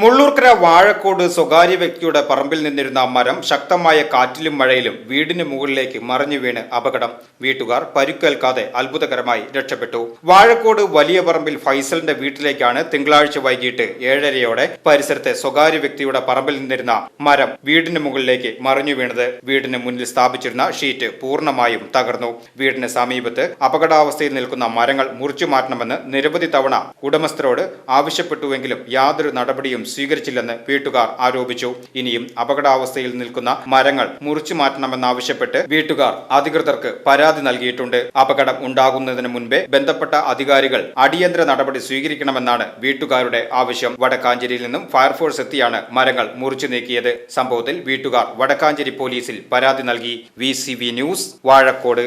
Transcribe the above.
മുള്ളൂർക്കര വാഴക്കോട് സ്വകാര്യ വ്യക്തിയുടെ പറമ്പിൽ നിന്നിരുന്ന മരം ശക്തമായ കാറ്റിലും മഴയിലും വീടിന് മുകളിലേക്ക് മറിഞ്ഞു വീണ് അപകടം. വീട്ടുകാർ പരുക്കേൽക്കാതെ അത്ഭുതകരമായി രക്ഷപ്പെട്ടു. വാഴക്കോട് വലിയ പറമ്പിൽ ഫൈസലിന്റെ വീട്ടിലേക്കാണ് തിങ്കളാഴ്ച വൈകിട്ട് ഏഴരയോടെ പരിസരത്തെ സ്വകാര്യ വ്യക്തിയുടെ പറമ്പിൽ നിന്നിരുന്ന മരം വീടിന് മുകളിലേക്ക് മറിഞ്ഞു വീണത്. വീടിന് മുന്നിൽ സ്ഥാപിച്ചിരുന്ന ഷീറ്റ് പൂർണമായും തകർന്നു. വീടിന് സമീപത്ത് അപകടാവസ്ഥയിൽ നിൽക്കുന്ന മരങ്ങൾ മുറിച്ചു മാറ്റണമെന്ന് നിരവധി തവണ ഉടമസ്ഥരോട് ആവശ്യപ്പെട്ടുവെങ്കിലും യാതൊരു നടപടിയും സ്വീകരിച്ചില്ലെന്ന് വീട്ടുകാർ ആരോപിച്ചു. ഇനിയും അപകടാവസ്ഥയിൽ നിൽക്കുന്ന മരങ്ങൾ മുറിച്ചു മാറ്റണമെന്നാവശ്യപ്പെട്ട് വീട്ടുകാർ അധികൃതർക്ക് പരാതി നൽകിയിട്ടുണ്ട്. അപകടം ഉണ്ടാകുന്നതിന് മുൻപേ ബന്ധപ്പെട്ട അധികാരികൾ അടിയന്തര നടപടി സ്വീകരിക്കണമെന്നാണ് വീട്ടുകാരുടെ ആവശ്യം. വടക്കാഞ്ചേരിയിൽ നിന്നും ഫയർഫോഴ്സ് എത്തിയാണ് മരങ്ങൾ മുറിച്ചു നീക്കിയത്. സംഭവത്തിൽ വീട്ടുകാർ വടക്കാഞ്ചേരി പോലീസിൽ പരാതി നൽകി. V News Vazhakkode.